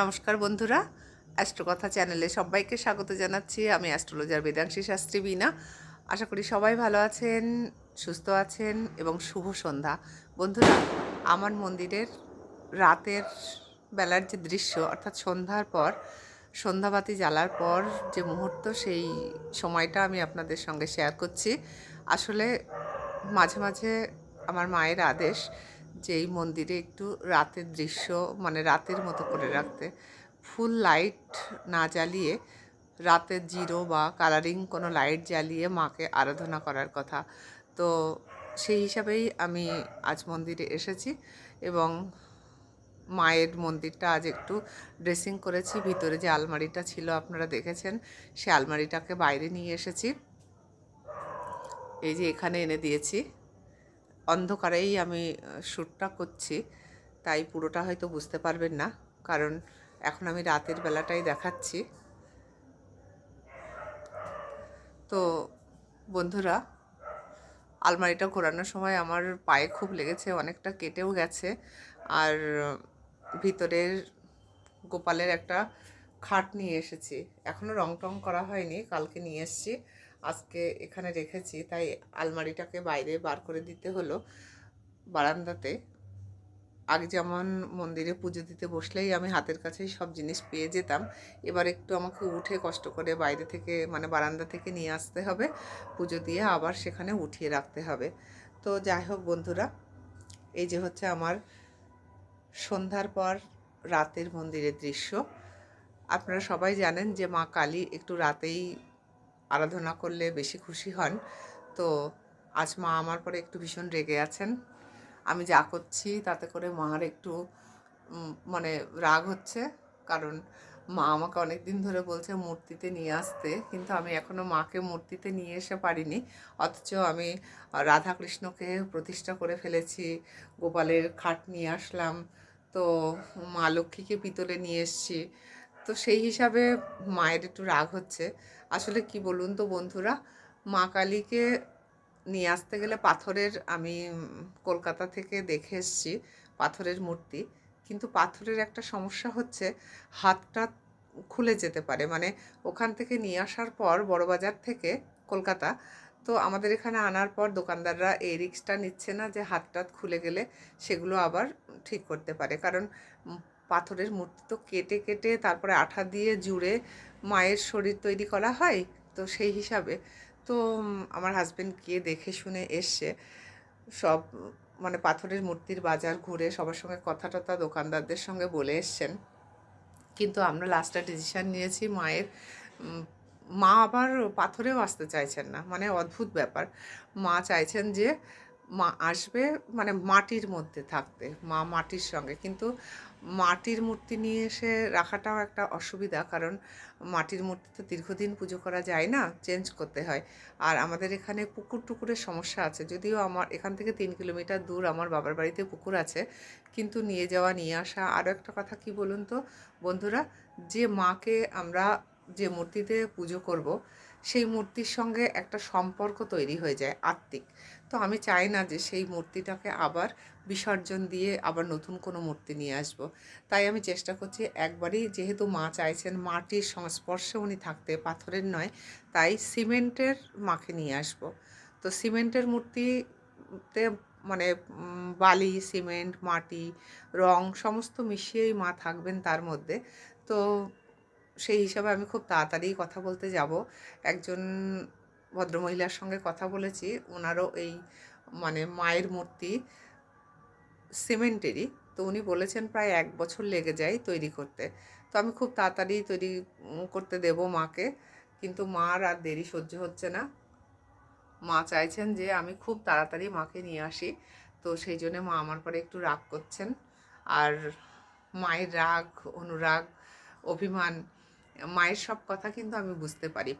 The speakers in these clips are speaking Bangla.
নমস্কার বন্ধুরা, অ্যাস্ট্রোকথা চ্যানেলে সবাইকে স্বাগত জানাচ্ছি। আমি অ্যাস্ট্রোলজার বেদাংশী শাস্ত্রী বিনা আশা করি সবাই ভালো আছেন, সুস্থ আছেন এবং শুভ সন্ধ্যা। বন্ধুরা, আমার মন্দিরের রাতের বেলার যে দৃশ্য, অর্থাৎ সন্ধ্যার পর, সন্ধ্যাবাতি জ্বালার পর যে মুহূর্ত, সেই সময়টা আমি আপনাদের সঙ্গে শেয়ার করছি। আসলে মাঝে মাঝে আমার মায়ের আদেশ যে এই মন্দিরে একটু রাতের দৃশ্য মানে রাতের মতো করে রাখতে। ফুল লাইট না জ্বালিয়ে রাতের জিরো বা কালারিং কোনো লাইট জ্বালিয়ে মাকে আরাধনা করার কথা। তো সেই হিসাবেই আমি আজ মন্দিরে এসেছি এবং মায়ের মন্দিরটা আজ একটু ড্রেসিং করেছি। ভিতরে যে আলমারিটা ছিল আপনারা দেখেছেন, সে আলমারিটাকে বাইরে নিয়ে এসেছি। এই যে এখানে এনে দিয়েছি। অন্ধকারেই আমি শ্যুটটা করছি। তাই পুরোটা হয়তো বুঝতে পারবেন না। কারণ এখন আমি রাতের বেলাটাই দেখাচ্ছি। তো বন্ধুরা, আলমারিটা ঘোরানোর সময় আমার পায়ে খুব লেগেছে, অনেকটা কেটেও গেছে। আর ভিতরের গোপালের একটা খাট নিয়ে এসেছি। এখনও রং টং করা হয়নি, কালকে নিয়ে এসেছি। আজকে এখানে রেখেছি, তাই আলমারিটাকে বাইরে বার করে দিতে হলো বারান্দাতে। আগে যেমন মন্দিরে পুজো দিতে বসলেই আমি হাতের কাছেই সব জিনিস পেয়ে যেতাম। এবার একটু আমাকে উঠে কষ্ট করে বাইরে থেকে মানে বারান্দা থেকে নিয়ে আসতে হবে, পুজো দিয়ে আবার সেখানে উঠিয়ে রাখতে হবে। তো যাই হোক বন্ধুরা, এই যে হচ্ছে আমার সন্ধ্যার পর রাতের মন্দিরের দৃশ্য। আপনারা সবাই জানেন যে মা কালী একটু রাতেই আরাধনা করলে বেশি খুশি হন। তো আজ মা আমার পরে একটু ভীষণ রেগে আছেন। আমি যা করছি তাতে করে মার একটু মানে রাগ হচ্ছে। কারণ মা আমাকে অনেক দিন ধরে বলছে মূর্তিতে নিয়ে আসতে। কিন্তু আমি এখনও মাকে মূর্তিতে নিয়ে এসে পারিনি। অথচ আমি রাধাকৃষ্ণকে প্রতিষ্ঠা করে ফেলেছি, গোপালের খাট নিয়ে আসলাম, তো মা লক্ষ্মীকে পিতলে নিয়ে এসছি। তো সেই হিসাবে মায়ের একটু রাগ হচ্ছে। আসলে কি বলুন তো বন্ধুরা, মা কালীকে নিয়ে আসতে গেলে পাথরের আমি কলকাতা থেকে দেখে এসছি পাথরের মূর্তি। কিন্তু পাথরের একটা সমস্যা হচ্ছে হাতটা খুলে যেতে পারে। মানে ওখান থেকে নিয়ে আসার পর বড়বাজার থেকে কলকাতা, তো আমাদের এখানে আনার পর দোকানদাররা এই রিক্সটা নিচ্ছে না যে হাতটা খুলে গেলে সেগুলো আবার ঠিক করতে পারে। কারণ পাথরের মূর্তি তো কেটে কেটে তারপরে আঠা দিয়ে জুড়ে মায়ের শরীর তৈরি করা হয় তো সেই হিসাবে। তো আমার হাজব্যান্ড গিয়ে দেখে শুনে এসছে। সব মানে পাথরের মূর্তির বাজার ঘুরে সবার সঙ্গে কথা টথা দোকানদারদের সঙ্গে বলে এসছেন। কিন্তু আমরা লাস্টে ডিসিশান নিয়েছি মায়ের মা আবার পাথরেও আসতে চাইছেন না। মানে অদ্ভুত ব্যাপার। মা চাইছেন যে, মা আসবে মানে মাটির মধ্যে থাকতে, মা মাটির সঙ্গে। কিন্তু মাটির মূর্তি নিয়ে এসে রাখাটাও একটা অসুবিধা, কারণ মাটির মূর্তি তো দীর্ঘদিন পুজো করা যায় না চেঞ্জ করতে হয়। আর আমাদের এখানে পুকুর টুকুরের সমস্যা আছে, যদিও আমার এখান থেকে তিন কিলোমিটার দূর আমার বাবার বাড়িতে পুকুর আছে, কিন্তু নিয়ে যাওয়া, নিয়ে আসা, আরও একটা কথা কি বলুন তো? বন্ধুরা, যে মাকে আমরা যে মূর্তিতে পুজো করব, সেই মূর্তির সঙ্গে একটা সম্পর্ক তৈরি হয়ে যায়, আত্মিক। তো আমি চাই না যে সেই মূর্তিটাকে আবার বিসর্জন দিয়ে আবার নতুন কোনো মূর্তি নিয়ে আসব। তাই আমি চেষ্টা করছি একবারই, যেহেতু মা চাইছেন মাটির সংস্পর্শে উনি থাকতে, পাথরের নয়, তাই সিমেন্টের মাকে নিয়ে আসব। তো সিমেন্টের মূর্তিতে মানে বালি, সিমেন্ট, মাটি, রং সমস্ত মিশিয়েই মা থাকবেন তার মধ্যে তো সেই হিসাবে আমি খুব তাড়াতাড়ি কথা বলতে যাব একজন ভদ্রমহিলার সঙ্গে কথা বলেছি ওনারও এই মানে মায়ের মূর্তি সিমেন্টেরই তো উনি বলেছেন প্রায় এক বছর লেগে যায় তৈরি করতে। তো আমি খুব তাড়াতাড়ি তৈরি করতে দেব মাকে, কিন্তু মার আর দেরি সহ্য হচ্ছে না। মা চাইছেন যে আমি খুব তাড়াতাড়ি মাকে নিয়ে আসি, তো সেই জন্য মা আমার পরে একটু রাগ করছেন। আর মায়ের রাগ, অনুরাগ, অভিমান, মায়ের সব কথা কিন্তু আমি বুঝতে পারি।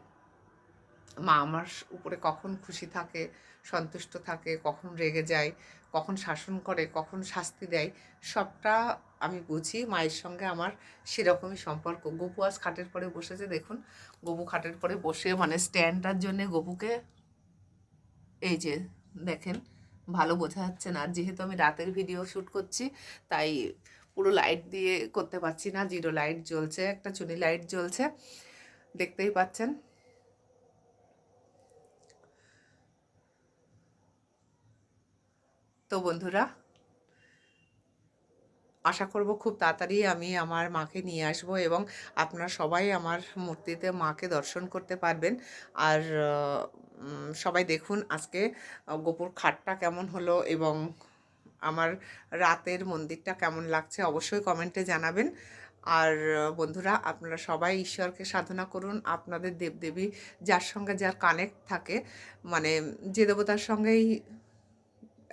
মা আমার উপরে কখন খুশি থাকে, সন্তুষ্ট থাকে, কখন রেগে যায়, কখন শাসন করে, কখন শাস্তি দেয়, সবটা আমি বুঝি। মায়ের সঙ্গে আমার সেরকমই সম্পর্ক। গপু আজ খাটের পরে বসেছে, দেখুন। গবু খাটের পরে বসে মানে স্ট্যান্ডটার জন্যে গপুকে এই যে দেখেন, ভালো বোঝা যাচ্ছে না। যেহেতু আমি রাতের ভিডিও শ্যুট করছি, তাই পুরো লাইট দিয়ে করতে পারছি না। জিরো লাইট জ্বলছে, একটা চুনি লাইট জ্বলছে। দেখতেই পাচ্ছেন। তো বন্ধুরা, আশা করব খুব তাড়াতাড়ি আমি আমার মাকে নিয়ে আসব এবং আপনারা সবাই আমার মূর্তিতে মাকে দর্শন করতে পারবেন। আর সবাই দেখুন আজকে গোপুর খাটটা কেমন হলো এবং আমার রাতের মন্দিরটা কেমন লাগছে অবশ্যই কমেন্টে জানাবেন। আর, বন্ধুরা, আপনারা সবাই ঈশ্বরকে সাধনা করুন। আপনাদের দেবদেবী যার সঙ্গে যার কানেক্ট থাকে মানে যে দেবতার সঙ্গেই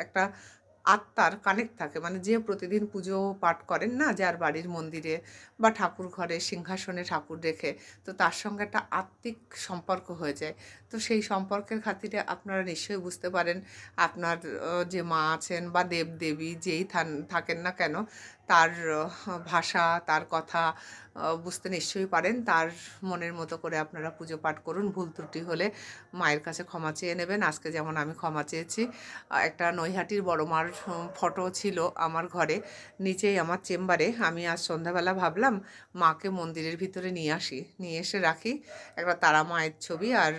একটা আত্মার কানেক্ট থাকে। মানে যে প্রতিদিন পুজো পাঠ করেন না যার বাড়ির মন্দিরে বা ঠাকুর ঘরে, সিংহাসনে ঠাকুর রেখে তো তার সঙ্গে একটা আত্মিক সম্পর্ক হয়ে যায়। তো সেই সম্পর্কের খাতিরে আপনারা নিশ্চয়ই বুঝতে পারেন, আপনার যে মা আছেন বা দেব দেবী যেই থাকেন না কেন, তার ভাষা, তার কথা বুঝতে নিশ্চয়ই পারেন। তার মনের মতো করে আপনারা পুজো পাঠ করুন। ভুল ত্রুটি হলে মায়ের কাছে ক্ষমা চেয়ে নেবেন। আজকে যেমন আমি ক্ষমা চেয়েছি একটা নৈহাটির বড় মার ফটো ছিল আমার ঘরে, নিচেই আমার চেম্বারে। আমি আজ সন্ধ্যাবেলা ভাবলাম, মাকে মন্দিরের ভিতরে নিয়ে আসি। নিয়ে এসে রাখি। একটা তারা মায়ের ছবি আর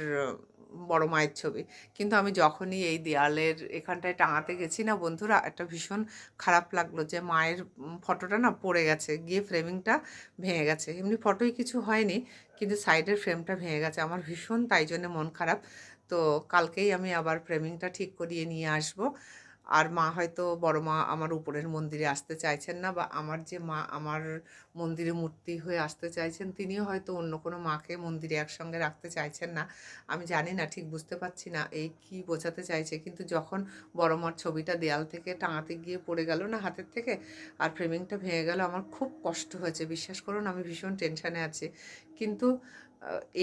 বড় মায়ের ছবি। কিন্তু আমি যখনই এই দেয়ালের এখানটায় টাঙাতে গেছি না বন্ধুরা, একটা ভীষণ খারাপ লাগল যে মায়ের ফটোটা না পড়ে গেছে, গিয়ে ফ্রেমিংটা ভেঙে গেছে। এমনি ফটোই কিছু হয়নি, কিন্তু সাইডের ফ্রেমটা ভেঙে গেছে। আমার ভীষণ তাই জন্য মন খারাপ। তো কালকেই আমি আবার ফ্রেমিংটা ঠিক করিয়ে নিয়ে আসব। আর মা হয়তো বড় মা আমার উপরের মন্দিরে আসতে চাইছেন না বা আমার যে মা আমার মন্দিরে মূর্তি হয়ে আসতে চাইছেন, তিনিও হয়তো অন্য কোনো মাকে মন্দিরে একসঙ্গে রাখতে চাইছেন না। আমি জানি না, ঠিক বুঝতে পারছি না এই কি বোঝাতে চাইছে। কিন্তু যখন বড় মার ছবিটা দেয়াল থেকে টাঙাতে গিয়ে পড়ে গেল না হাতের থেকে আর ফ্রেমিংটা ভেঙে গেল, আমার খুব কষ্ট হয়েছে। বিশ্বাস করুন, আমি ভীষণ টেনশানে আছি। কিন্তু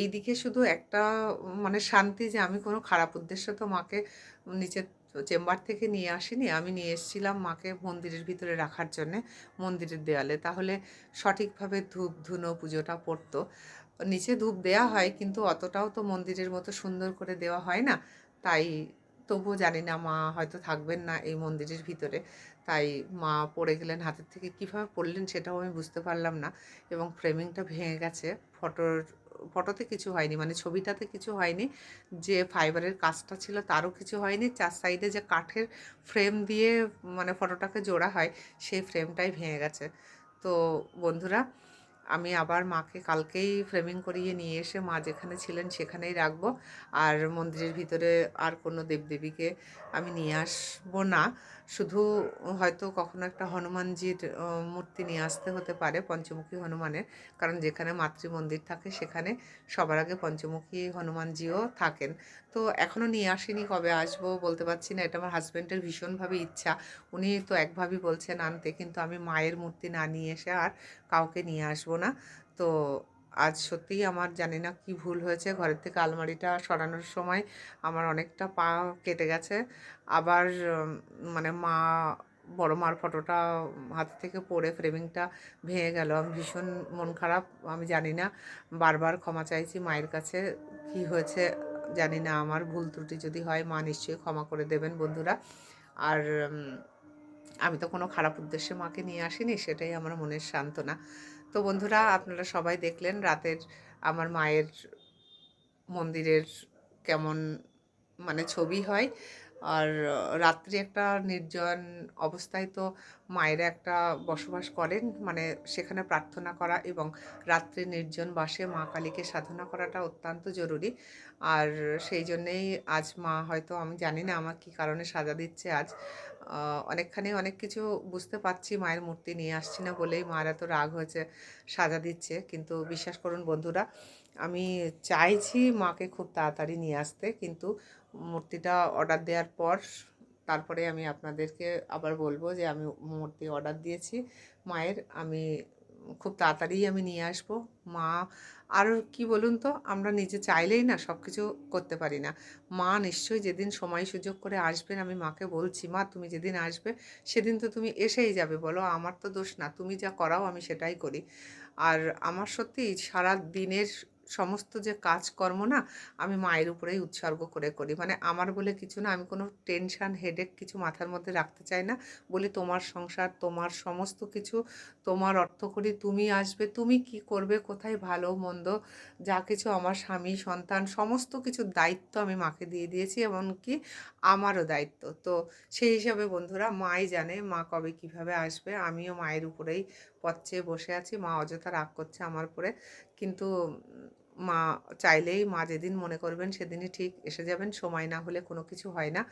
এই দিকে শুধু একটা মানে শান্তি যে আমি কোনো খারাপ উদ্দেশ্য তো মাকে নিচে চেম্বার থেকে নিয়ে আসিনি। আমি নিয়ে এসেছিলাম মাকে মন্দিরের ভিতরে রাখার জন্যে, মন্দিরের দেয়ালে। তাহলে সঠিকভাবে ধূপ, ধুনো, পুজোটা পড়তো। নিচে ধূপ দেয়া হয়, কিন্তু অতটাও তো মন্দিরের মতো সুন্দর করে দেওয়া হয় না। তাই তবুও জানি না মা হয়তো থাকবেন না এই মন্দিরের ভিতরে। তাই মা পড়ে গেলেন হাতের থেকে। কীভাবে পড়লেন সেটাও আমি বুঝতে পারলাম না। এবং ফ্রেমিংটা ভেঙে গেছে, ফটোর ফটোতে কিছু হয়নি মানে ছবিটাতে কিছু হয়নি, যে ফাইবারের কাজটা ছিল তারও কিছু হয়নি, চার সাইডে যে কাঠের ফ্রেম দিয়ে মানে ফটোটাকে জোড়া হয়, সেই ফ্রেমটাই ভেঙে গেছে। তো বন্ধুরা, আমি আবার মাকে কালকেই ফ্রেমিং করিয়ে নিয়ে এসে মা যেখানে ছিলেন সেখানেই রাখব। আর মন্দিরের ভিতরে আর কোনো দেবদেবীকে আমি নিয়ে আসব না। শুধু হয়তো কখনো একটা হনুমানজির মূর্তি নিয়ে আসতে হতে পারে পঞ্চমুখী হনুমানের। কারণ যেখানে মাতৃ মন্দির থাকে সেখানে সবার আগে পঞ্চমুখী হনুমানজিও থাকেন। তো এখনও নিয়ে আসিনি কবে আসব বলতে পারছি না। এটা আমার হাজব্যান্ডের ভীষণভাবে ইচ্ছা। উনি তো একভাবেই বলছেন আনতে, কিন্তু আমি মায়ের মূর্তি না নিয়ে এসে আর কাউকে নিয়ে আসব না। তো আজ সত্যিই আমার জানি না কি ভুল হয়েছে। ঘরের থেকে আলমারিটা সরানোর সময় আমার অনেকটা পা কেটে গেছে। আবার মানে মা, বড় মার ফটোটা হাত থেকে পড়ে ফ্রেমিংটা ভেঙে গেল। আমি ভীষণ মন খারাপ, আমি জানি না। বারবার ক্ষমা চাইছি মায়ের কাছে। কি হয়েছে জানি না। আমার ভুল ত্রুটি যদি হয়, মা নিশ্চয়ই ক্ষমা করে দেবেন বন্ধুরা। আর আমি তো কোনো খারাপ উদ্দেশ্যে মাকে নিয়ে আসিনি, সেটাই আমার মনের সান্ত্বনা। তো বন্ধুরা, আপনারা সবাই দেখলেন রাতের আমার মায়ের মন্দিরের কেমন মানে ছবি হয়। আর রাত্রি একটা নির্জন অবস্থায় তো মায়েরা একটা বসবাস করেন। মানে সেখানে প্রার্থনা করা এবং রাত্রি নির্জন বাসে মা কালীকে সাধনা করাটা অত্যন্ত জরুরি। আর সেই জন্যেই আজ মা হয়তো, আমি জানি না আমার কী কারণে সাজা দিচ্ছে আজ। অনেকখানি অনেক কিছু বুঝতে পারছি মায়ের মূর্তি নিয়ে আসছি না বলেই মার এত রাগ হয়েছে, সাজা দিচ্ছে। কিন্তু বিশ্বাস করুন বন্ধুরা, আমি চাইছি মাকে খুব তাড়াতাড়ি নিয়ে আসতে। কিন্তু মূর্তিটা অর্ডার দেওয়ার পর, তারপরে আমি আপনাদেরকে আবার বলব যে আমি মূর্তি অর্ডার দিয়েছি। মায়ের, আমি খুব তাড়াতাড়িই আমি নিয়ে আসব। মা, আর কি বলুন তো, আমরা নিজে চাইলেই না সব কিছু করতে পারি না। মা নিশ্চয়ই যেদিন সময় সুযোগ করে আসবেন, আমি মাকে বলছি, মা, তুমি যেদিন আসবে, সেদিন তো তুমি এসেই যাবে, বলো, আমার তো দোষ না, তুমি যা করাও আমি সেটাই করি। আর আমার সত্যি সারা দিনের সমস্ত যে কাজকর্ম না, আমি মায়ের উপরেই উৎসর্গ করে করি। মানে আমার বলে কিছু না, আমি কোনো টেনশান হেডেক কিছু মাথার মধ্যে রাখতে চাই না। বলি তোমার সংসার, তোমার সমস্ত কিছু, তোমার অর্থ করি তুমি আসবে, তুমি কি করবে, কোথায় ভালো, মন্দ, যা কিছু আমার স্বামী, সন্তান, সমস্ত কিছুর দায়িত্ব আমি মাকে দিয়ে দিয়েছি, এমনকি আমারও দায়িত্ব। তো সেই হিসাবে বন্ধুরা, মাই জানে মা কবে কীভাবে আসবে, আমিও মায়ের উপরেই পথ চেয়ে বসে আছি, মা অযথা রাগ করছে আমার উপরে। কিন্তু মা চাইলেই মা যেদিন মনে করবেন সেদিনই ঠিক এসে যাবেন, সময় না হলে কোনো কিছু হয় না।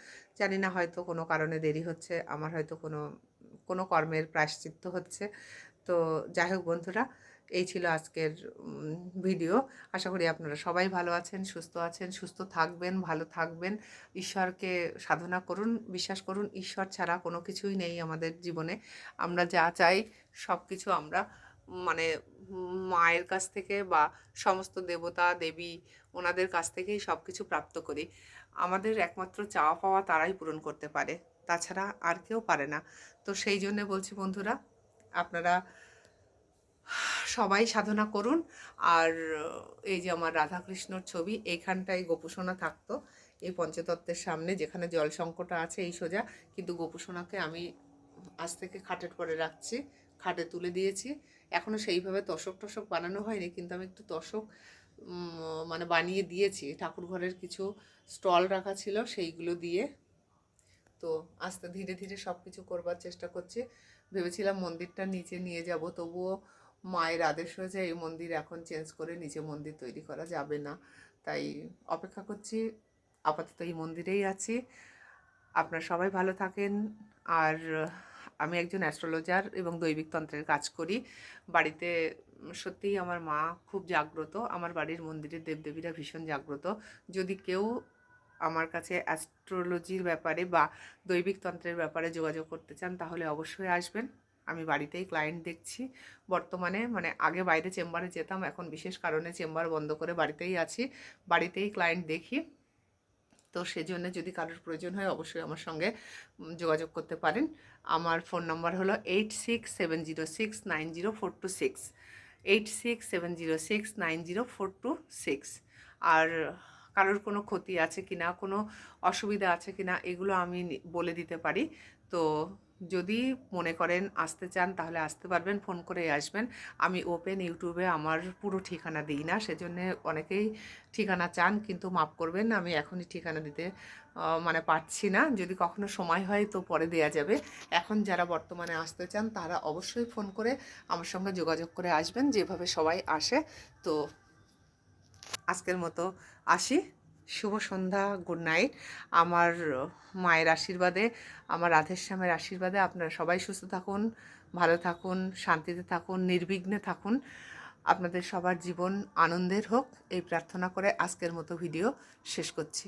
জানি না হয়তো কোনো কারণে দেরি হচ্ছে, আমার হয়তো কোনো কোনো কর্মের প্রায়শ্চিত্ত হচ্ছে। তো যাই হোক বন্ধুরা এই ছিল আজকের ভিডিও আশা করি আপনারা সবাই ভালো আছেন, সুস্থ আছেন, সুস্থ থাকবেন, ভালো থাকবেন। ঈশ্বরকে সাধনা করুন, বিশ্বাস করুন, ঈশ্বর ছাড়া কোনো কিছুই নেই আমাদের জীবনে। আমরা যা চাই সব কিছু আমরা মানে মায়ের কাছ থেকে বা সমস্ত দেবতা, দেবী, ওনাদের কাছ থেকেই সব কিছু প্রাপ্ত করি। আমাদের একমাত্র চাওয়া পাওয়া তারাই পূরণ করতে পারে। তাছাড়া আর কেউ পারে না। তো সেই জন্যে বলছি বন্ধুরা, আপনারা সবাই সাধনা করুন। আর এই যে আমার রাধাকৃষ্ণর ছবি এইখানটায় গোপুসোনা থাকতো এই পঞ্চতত্ত্বের সামনে যেখানে জল সংকটটা আছে এই সোজা। কিন্তু গোপুসোনাকে আমি আজ থেকে খাটের পরে রাখছি খাটে তুলে দিয়েছি। এখনও সেইভাবে তোষক টশক বানানো হয়নি কিন্তু আমি একটু উম, মানে বানিয়ে দিয়েছি। ঠাকুর ঘরের কিছু স্টল রাখা ছিল সেইগুলো দিয়ে। তো আস্তে ধীরে ধীরে সব কিছু করবার চেষ্টা করছি। ভেবেছিলাম মন্দিরটা নিচে নিয়ে যাব তবুও মায়ের আদেশ হয়েছে এই মন্দির এখন চেঞ্জ করে নিজে মন্দির তৈরি করা যাবে না। তাই অপেক্ষা করছি, আপাতত এই মন্দিরেই আছি। আপনারা সবাই ভালো থাকেন। আর আমি একজন অ্যাস্ট্রোলজার এবং দৈবিক তন্ত্রের কাজ করি। বাড়িতে সত্যিই আমার মা খুব জাগ্রত। আমার বাড়ির মন্দিরের দেবদেবীরা ভীষণ জাগ্রত। যদি কেউ আমার কাছে অ্যাস্ট্রোলজির ব্যাপারে বা দৈবিক তন্ত্রের ব্যাপারে যোগাযোগ করতে চান, তাহলে অবশ্যই আসবেন। আমি বাড়িতেই ক্লায়েন্ট দেখছি। বর্তমানে মানে আগে বাইরে চেম্বারে যেতাম, এখন বিশেষ কারণে চেম্বার বন্ধ করে বাড়িতেই আছি। বাড়িতেই ক্লায়েন্ট দেখি। তো সেজন্য যদি কারোর প্রয়োজন হয়, অবশ্যই আমার সঙ্গে যোগাযোগ করতে পারেন। আমার ফোন নাম্বার হলো eight six seven zero six nine zero four two six eight six seven zero six nine zero four two six আর কারোর কোনো ক্ষতি আছে কি না কোনো অসুবিধা আছে কি না এগুলো আমি বলে দিতে পারি। তো যদি মনে করেন আসতে চান, তাহলে আসতে পারবেন, ফোন করে আসবেন। আমি ওপেন ইউটিউবে আমার পুরো ঠিকানা দিই না, সেজন্য অনেকেই ঠিকানা চান, কিন্তু মাফ করবেন, আমি এখনই ঠিকানা দিতে মানে পারছি না। যদি কখনো সময় হয়, তো পরে দেয়া যাবে। এখন যারা বর্তমানে আসতে চান, তারা অবশ্যই ফোন করে আমার সঙ্গে যোগাযোগ করে আসবেন, যেভাবে সবাই আসে। তো আজকের মতো আসি। শুভ সন্ধ্যা গুড নাইট আমার মায়ের আশীর্বাদে, আমার রাধেশ্যামের আশীর্বাদে আপনারা সবাই সুস্থ থাকুন, ভালো থাকুন, শান্তিতে থাকুন, নির্বিঘ্নে থাকুন। আপনাদের সবার জীবন আনন্দের হোক, এই প্রার্থনা করে আজকের মতো ভিডিও শেষ করছি।